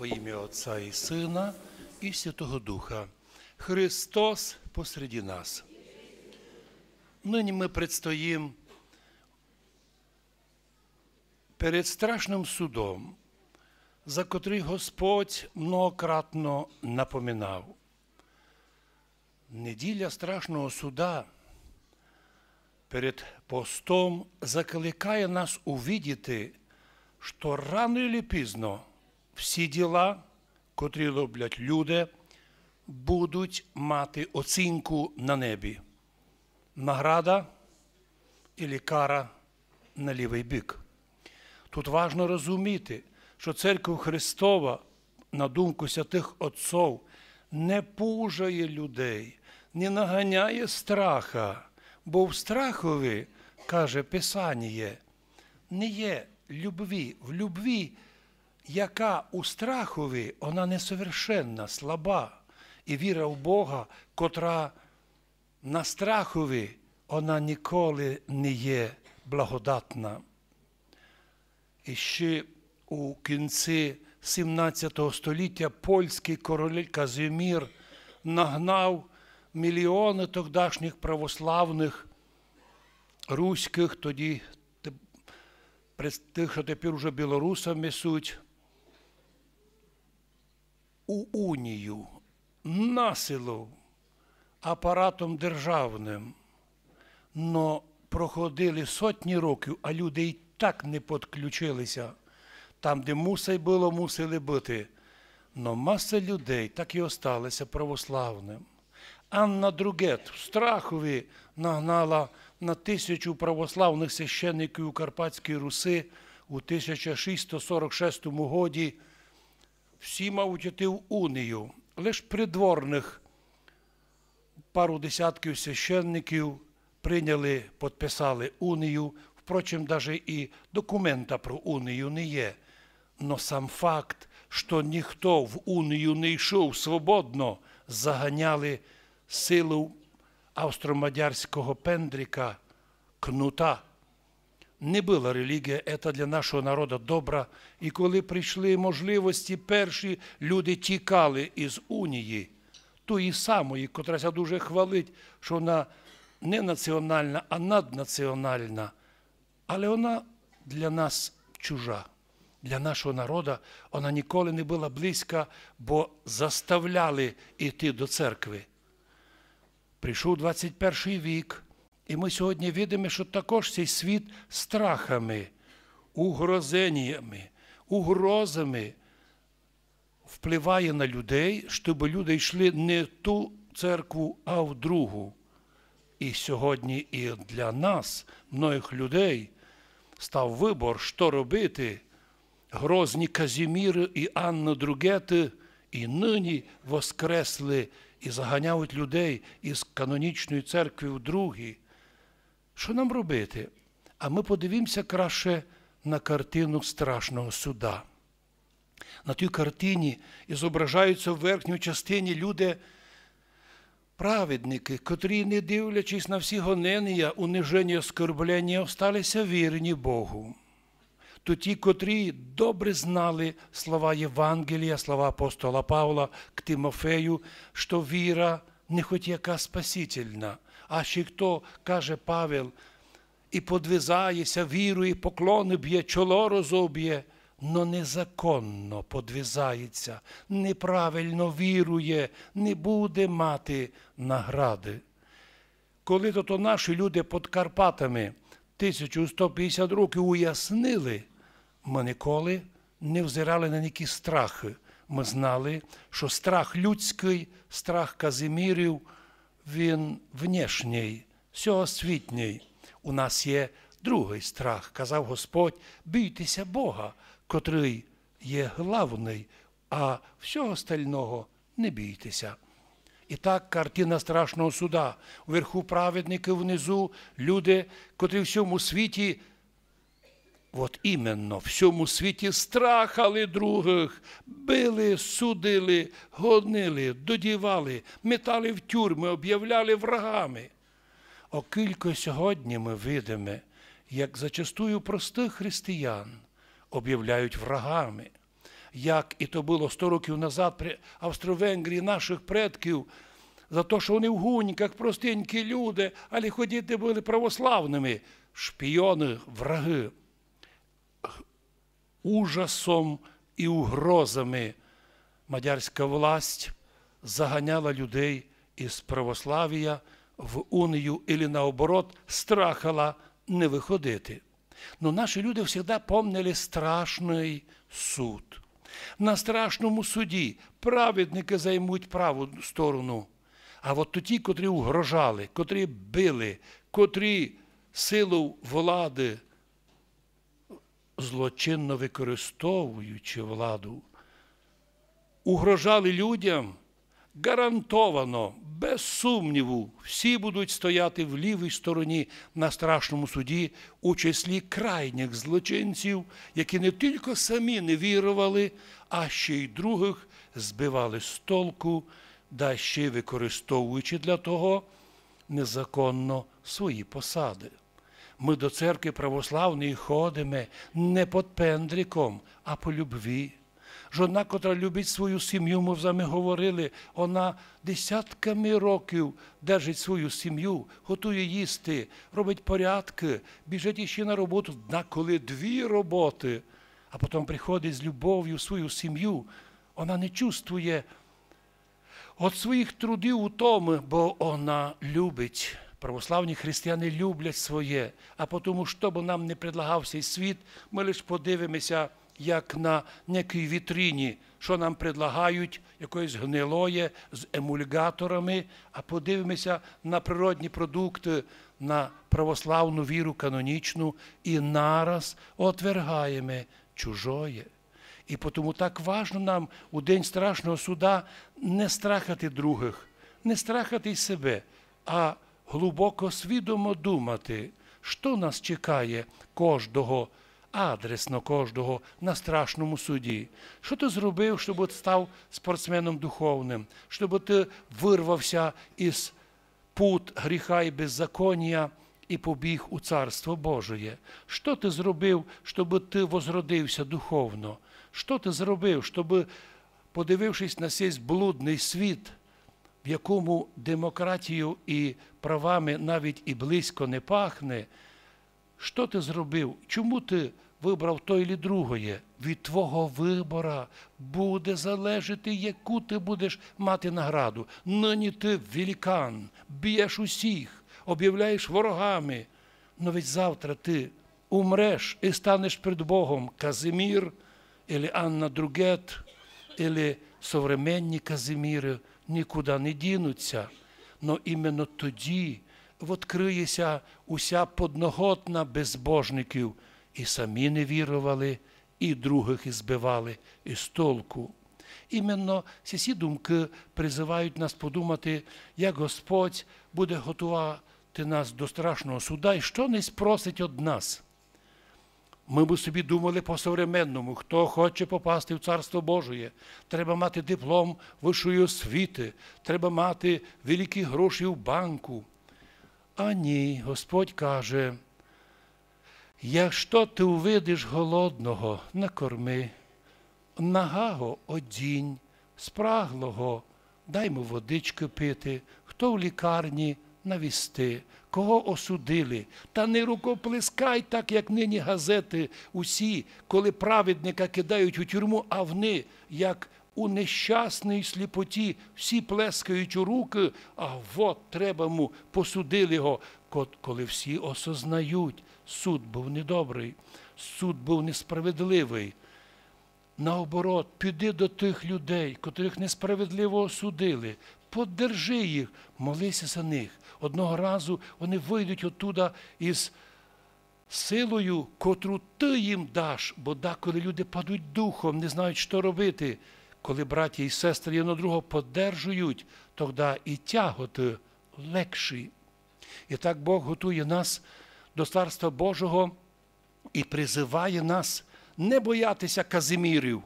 Во ім'я Отця і Сина і Святого Духа. Христос посереді нас. Нині ми предстоїмо перед страшним судом, за котрий Господь многократно напоминав. Неділя страшного суда перед постом закликає нас увидіти, що рано чи пізно всі діла, котрі роблять люди, будуть мати оцінку на небі. Награда і кара на лівий бік. Тут важно розуміти, що церква Христова, на думку святих Отцов, не пужає людей, не наганяє страха, бо в страхові, каже Писання, не є любві. В любві, яка у страхові, вона несовершенна, слаба. І віра в Бога, котра на страхові, вона ніколи не є благодатна. І ще у кінці 17 століття польський король Казимір нагнав мільйони тогдашніх православних руських, тоді тих, що тепер уже білорусами суть, у унію насилу апаратом державним, но проходили сотні років, а люди й так не підключилися. Там, де мусай було, мусили бути. Но маса людей так і осталися православним. Анна Другет в Страхові нагнала на тисячу православних священників у Карпатській Руси у 1646 годі. Всі мав йти в унію, лише придворних пару десятків священників прийняли, підписали унію. Впрочем, навіть і документа про унію не є. Но сам факт, що ніхто в унію не йшов свободно, заганяли силу австро-мадярського пендрика кнута. Не була релігія, це для нашого народу добра. І коли прийшли можливості, перші люди тікали із унії, тої самої, котра дуже хвалить, що вона не національна, а наднаціональна. Але вона для нас чужа, для нашого народу вона ніколи не була близька, бо заставляли йти до церкви. Прийшов 21 вік, і ми сьогодні видимо, що також цей світ страхами, угрозеннями, угрозами впливає на людей, щоб люди йшли не в ту церкву, а в другу. І сьогодні і для нас, многих людей, став вибор, що робити. Грозні Казіміри і Анна Другети і нині воскресли і заганяють людей із канонічної церкви в другі. Що нам робити? А ми подивимося краще на картину страшного суда. На тій картині зображаються в верхній частині люди, праведники, котрі, не дивлячись на всі гонення, униження, оскорблення, осталися вірні Богу. То ті, котрі добре знали слова Євангелія, слова апостола Павла к Тимофею, що віра не хоч яка спасительна, а ще хто каже Павел, і подвизається вірою, поклони б'є, чоло розоб'є, но незаконно подвизається, неправильно вірує, не буде мати награди. Коли то, то наші люди під Карпатами 1150 років уяснили, ми ніколи не взирали на які страхи. Ми знали, що страх людський, страх Казимірів, він внешній, всьогосвітній. У нас є другий страх, казав Господь, бійтеся Бога, котрий є главний, а всього остального не бійтеся. І так картина страшного суда. Вверху праведники, внизу люди, котрі в всьому світі, от іменно в всьому світі страхали других, били, судили, гонили, додівали, метали в тюрми, об'являли врагами. Окілько сьогодні ми видимо, як зачастую простих християн об'являють врагами. як і то було 100 років назад при Австро-Венгрії наших предків, за те, що вони в гуньках, простенькі люди, але ходіти були православними, шпіони, враги. Ужасом і угрозами мадярська власть заганяла людей із православ'я в унію і наоборот страхала не виходити. Но наші люди завжди помнили страшний суд. На страшному суді праведники займуть праву сторону. А от ті, котрі угрожали, котрі били, котрі силу влади, злочинно використовуючи владу, угрожали людям, гарантовано, без сумніву, всі будуть стояти в лівій стороні на страшному суді у числі крайніх злочинців, які не тільки самі не вірували, а ще й других збивали з толку, да ще й використовуючи для того незаконно свої посади. Ми до церкви православної ходимо не під пендриком, а по любві. Жона, котра любить свою сім'ю, ми з вами говорили, вона десятками років держить свою сім'ю, готує їсти, робить порядки, біжить іще на роботу, на коли дві роботи, а потім приходить з любов'ю свою сім'ю. Вона не чувствує від своїх трудів утоми, бо вона любить. Православні християни люблять своє, а тому, що б нам не предлагав цей світ, ми лише подивимося, як на некій вітрині, що нам предлагають, якоїсь гнилоє з емульгаторами, а подивимося на природні продукти, на православну віру канонічну і нараз отвергаємо чужоє. І тому так важно нам у день страшного суда не страхати других, не страхати себе, а глибоко свідомо думати, що нас чекає кожного, адресно кожного на страшному суді. Що ти зробив, щоб став спортсменом духовним, щоб ти вирвався із пут гріха і беззаконня і побіг у Царство Божеє? Що ти зробив, щоб ти возродився духовно? Що ти зробив, щоб, подивившись на цей блудний світ, в якому демократію і правами навіть і близько не пахне, що ти зробив? Чому ти вибрав то і другое? Від твого вибора буде залежати, яку ти будеш мати награду. Нині ти великан, б'єш усіх, об'являєш ворогами. Но ведь завтра ти умреш і станеш перед Богом Казимір, или Анна Другет, или современні Казиміри нікуди не дінуться. Но іменно тоді відкриється уся подноготна безбожників, і самі не вірували, і других ізбивали із толку. Іменно ці думки призивають нас подумати, як Господь буде готувати нас до страшного суда і що не спросить від нас. Ми б собі думали по современному, хто хоче попасти в Царство Божє, треба мати диплом вищої освіти, треба мати великі гроші в банку. А ні, Господь каже, якщо ти увидиш голодного, накорми, нагаго одінь, спраглого, дай йому водички пити, хто в лікарні навісти, кого осудили, та не рукоплескай, так як нині газети усі, коли праведника кидають у тюрму, а вони, як у нещасній сліпоті, всі плескають у руки, а от треба му посудили його, коли всі осознають, суд був недобрий, суд був несправедливий. Наоборот, піди до тих людей, котрих несправедливо осудили, подержи їх, молися за них. Одного разу вони вийдуть оттуда із силою, котру ти їм даш, бо деколи люди падуть духом, не знають, що робити. Коли браті і сестри одного другого подержують, тоді і тяготи легші. І так Бог готує нас до Царства Божого і призиває нас не боятися Казимірів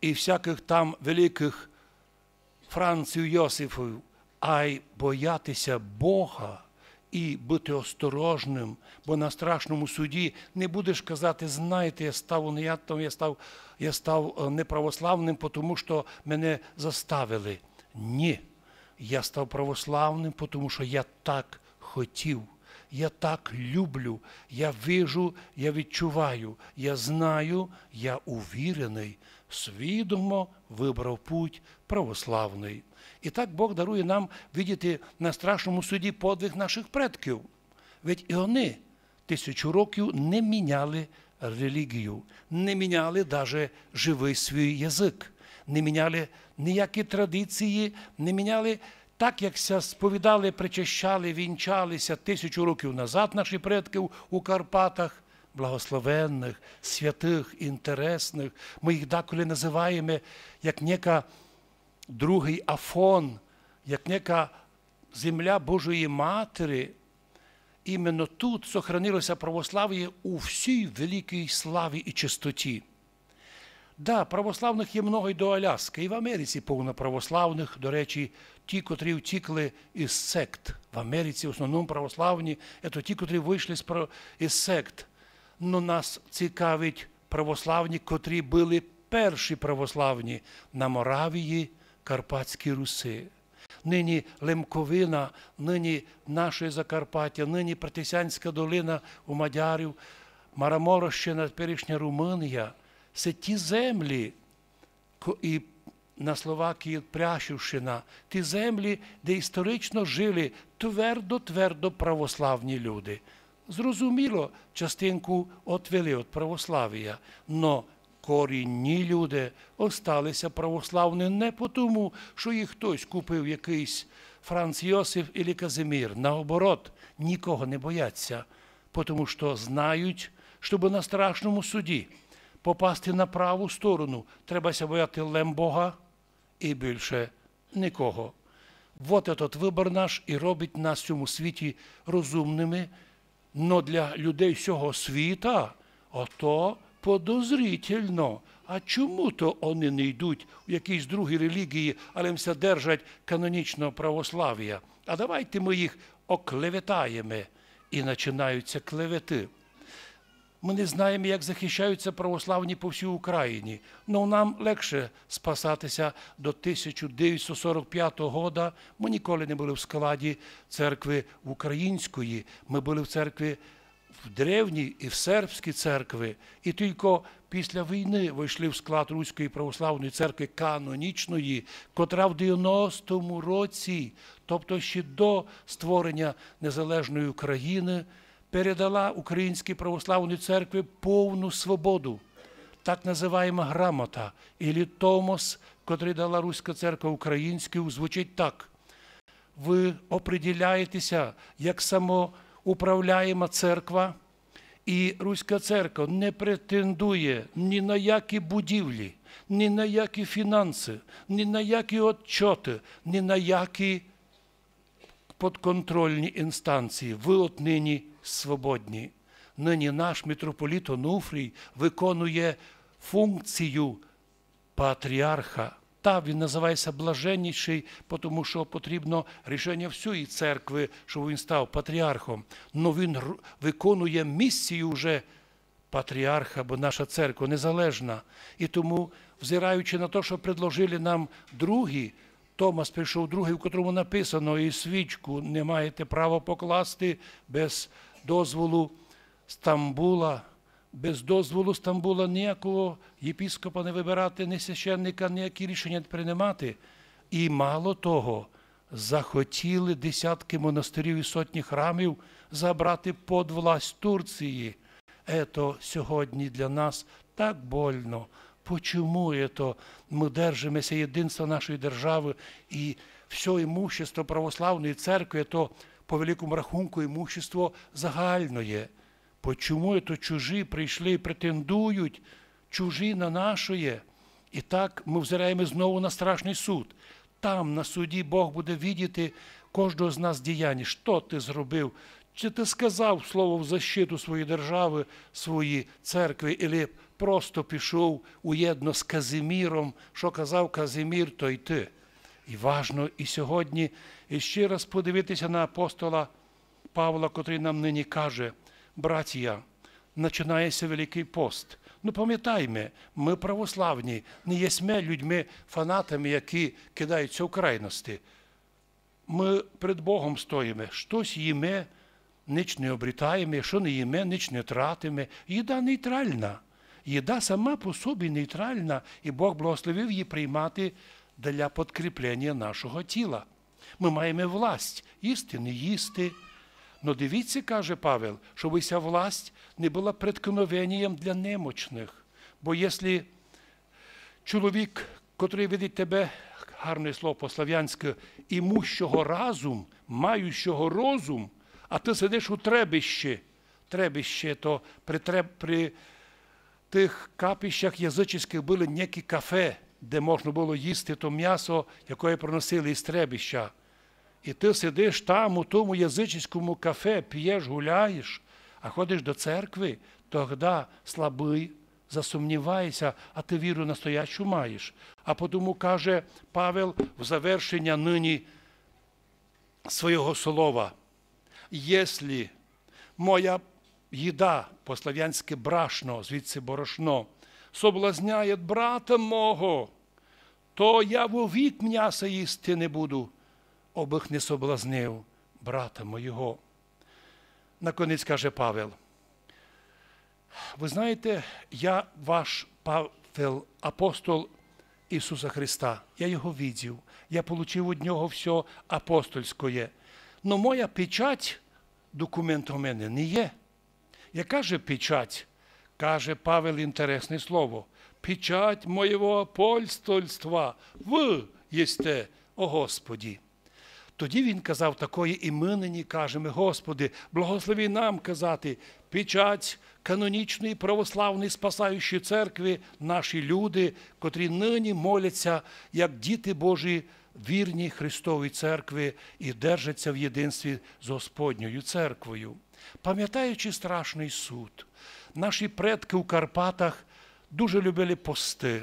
і всяких там великих Франців Йосифів, а й боятися Бога і бути осторожним, бо на страшному суді не будеш казати, знаєте, я став уніятом, я став, я став е, неправославним, тому що мене заставили. Ні. Я став православним, тому що я так хотів. Я так люблю, я вижу, я відчуваю, я знаю, я увірений, свідомо вибрав путь православний. І так Бог дарує нам видіти на страшному суді подвиг наших предків. Ведь і вони тисячу років не міняли релігію, не міняли навіть живий свій язик, не міняли ніякі традиції, не міняли так, як ся сповідали, причащали, вінчалися тисячу років назад наші предки у Карпатах. Благословенних, святих, інтересних. Ми їх деколи називаємо як нека другий Афон, як нека земля Божої Матері. Іменно тут сохранилося православ'я у всій великій славі і чистоті. Да, православних є много й до Аляски, і в Америці повно православних, до речі, ті, котрі втікли із сект. В Америці в основному православні, це ті, котрі вийшли із сект. Но нас цікавить православні, котрі були перші православні на Моравії, Карпатській Руси. Нині Лемковина, нині наше Закарпаття, нині Партисянська долина у Мадярів, Мараморощина, теперішня Румунія це ті землі, і на Словакії Прящівщина, ті землі, де історично жили твердо-твердо православні люди. Зрозуміло, частинку отвели від православ'я, но корінні люди осталися православні не тому, що їх хтось купив якийсь Франц Йосиф і Казимір. Наоборот, нікого не бояться, тому що знають, щоб на страшному суді попасти на праву сторону, треба бояти лем Бога і більше нікого. Вот этот вибор наш і робить нас в цьому світі розумними, но для людей всього світа ото подозрительно. А чому то вони не йдуть в якійсь другій релігії, але все держать канонічного православ'я? А давайте ми їх оклеветаємо і починаються клевети. Ми не знаємо, як захищаються православні по всій Україні. Ну нам легше спасатися до 1945 року. Ми ніколи не були в складі церкви української. Ми були в церкві в древній і в сербській церкви. І тільки після війни вийшли в склад Руської православної церкви канонічної, котра в 90-му році, тобто ще до створення незалежної України передала Українській православній церкві повну свободу, так називаємо грамота, і томос, котрий дала Руська церква українською, звучить так. Ви оприділяєтеся як самоуправляєма церква, і Руська церква не претендує ні на які будівлі, ні на які фінанси, ні на які отчоти, ні на які подконтрольні інстанції. Ви от нині свободні. Нині наш митрополіт Онуфрій виконує функцію патріарха. Та він називається блаженніший, тому що потрібно рішення всієї церкви, щоб він став патріархом. Но він виконує місію вже патріарха, бо наша церква незалежна. І тому, взираючи на те, що предложили нам другі, Томас прийшов другий, в котрому написано, і свічку не маєте права покласти без дозволу Стамбула, без дозволу Стамбула ніякого єпіскопа не вибирати, ні священника, ніякі рішення не приймати. І мало того, захотіли десятки монастирів і сотні храмів забрати під власть Турції. Ето сьогодні для нас так больно. Почему это мы держимося єдинства нашої держави і все имущество православної церкви, то по великому рахунку імущество загальне. Почому то чужі прийшли і претендують, чужі на нашоє? І так ми взираємо знову на страшний суд. Там, на суді, Бог буде видіти кожного з нас діяння, що ти зробив, чи ти сказав слово в защиту своєї держави, своєї церкви, або просто пішов уєдно з Казиміром, що казав Казимір, то й ти. І важно і сьогодні і ще раз подивитися на апостола Павла, котрий нам нині каже, братія, починається Великий пост. Ну, пам'ятаймо, ми православні, не єсме людьми, фанатами, які кидаються у крайності. Ми перед Богом стоїмо, щось їме, ніч не обрітаємо, що не їме, ніч не тратиме. Їда нейтральна. Їда сама по собі нейтральна, і Бог благословив її приймати для підкріплення нашого тіла. Ми маємо власть їсти, не їсти. Но дивіться, каже Павел, щоб ця власть не була преткновенням для немочних. Бо якщо чоловік, котрий видить тебе, гарне слово по-слав'янськи, імущого разум, маючого розум, а ти сидиш у требищі, требище, то при, треб, при тих капищах язичних були некі кафе, де можна було їсти то м'ясо, яке приносили із требища. І ти сидиш там, у тому язичському кафе, п'єш, гуляєш, а ходиш до церкви, тоді слабий, засумніваєшся, а ти віру настоячу маєш. А тому каже Павел в завершення нині свого слова. Якщо моя їда, по-слав'янськи брашно, звідси борошно, соблазняє брата мого, то я вовік м'яса їсти не буду, обих не соблазнив брата моєго. Наконець каже Павел. Ви знаєте, я ваш Павел, апостол Ісуса Христа. Я його видів, я отримав від нього все апостольське. Но моя печать, документ у мене не є. Яка же печать? Каже Павел інтересне слово. Печать моєго апостольства. Ви єсте, о Господі. Тоді він казав такої і ми Господи, благослови нам казати, печать канонічної православної спасаючої церкви, наші люди, котрі нині моляться, як діти Божі, вірні Христовій церкви і держаться в єдинстві з Господньою церквою. Пам'ятаючи страшний суд, наші предки у Карпатах дуже любили пости,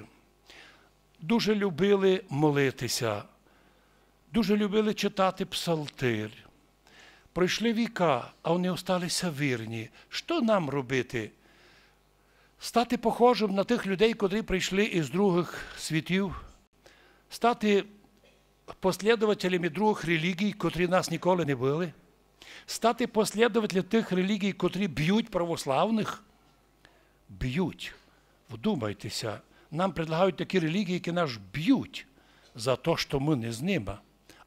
дуже любили молитися дуже любили читати псалтир. Пройшли віка, а вони осталися вірні. Що нам робити? Стати похожим на тих людей, котрі прийшли із других світів, стати послідователями других релігій, котрі нас ніколи не били, стати послідователями тих релігій, котрі б'ють православних, б'ють. Вдумайтеся, нам предлагають такі релігії, які нас б'ють за те, що ми не з ними.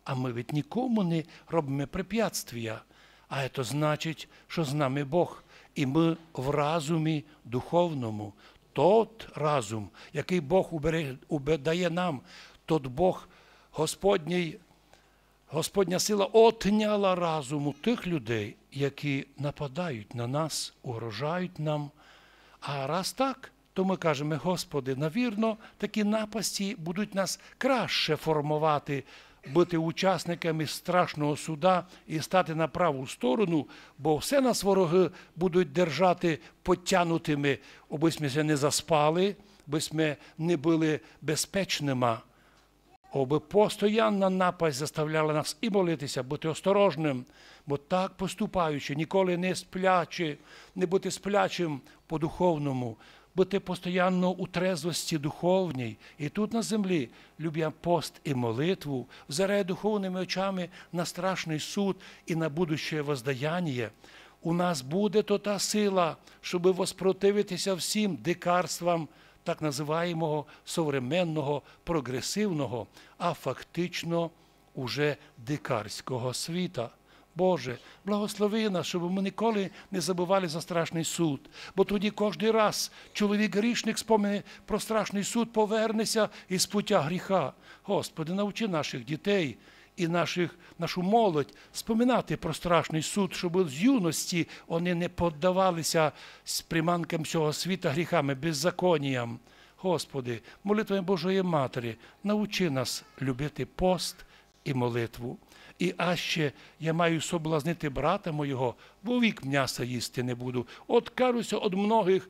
А ми від нікому не робимо препятствия. А це значить, що з нами Бог. І ми в разумі духовному. Тот разум, який Бог дає нам, тот Бог Господній, Господня сила отняла разуму тих людей, які нападають на нас, угрожають нам. А раз так, то ми кажемо, Господи, навірно, такі напасті будуть нас краще формувати бути учасниками страшного суда і стати на праву сторону, бо все нас вороги будуть держати потягнутими, аби ми не заспали, аби ми не були безпечними. Аби постоянна напасть заставляла нас і молитися, бути осторожним, бо так поступаючи, ніколи не сплячи, не бути сплячим по духовному, бути постійно у трезвості духовній, і тут на землі люб'я пост і молитву, взирає духовними очами на страшний суд і на будуще воздаяння. У нас буде то та сила, щоб воспротивитися всім дикарствам так називаємого современного, прогресивного, а фактично уже дикарського світа. Боже, благослови нас, щоб ми ніколи не забували за страшний суд. Бо тоді кожен раз чоловік грішник спомине про страшний суд, повернеться із пуття гріха. Господи, навчи наших дітей і наших, нашу молодь споминати про страшний суд, щоб з юності вони не поддавалися приманкам цього світа гріхами, беззаконіям. Господи, молитвами Божої Матері, навчи нас любити пост і молитву. І а ще я маю соблазнити брата моєго, бо вік м'яса їсти не буду. Откажуся від многих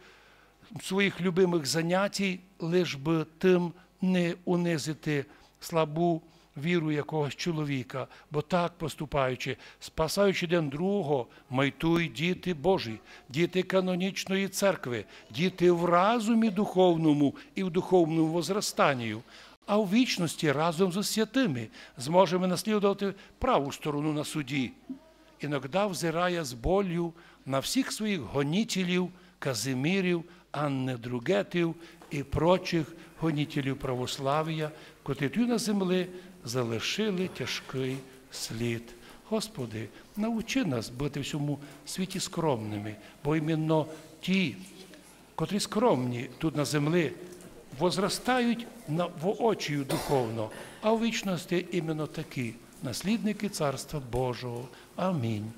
своїх любимих занять, лиш би тим не унизити слабу віру якогось чоловіка, бо так поступаючи, спасаючи один другого, майтуй діти Божі, діти канонічної церкви, діти в разумі духовному і в духовному возрастанню. А в вічності разом з святими зможемо наслідувати праву сторону на суді. Іногда взирає з болю на всіх своїх гонітелів, казимірів, аннедругетів і прочих гонітелів православ'я, котрі на землі залишили тяжкий слід. Господи, научи нас бути в цьому світі скромними, бо іменно ті, котрі скромні тут на землі, возростають на воочію духовно, а в вічності іменно такі наслідники Царства Божого. Амінь.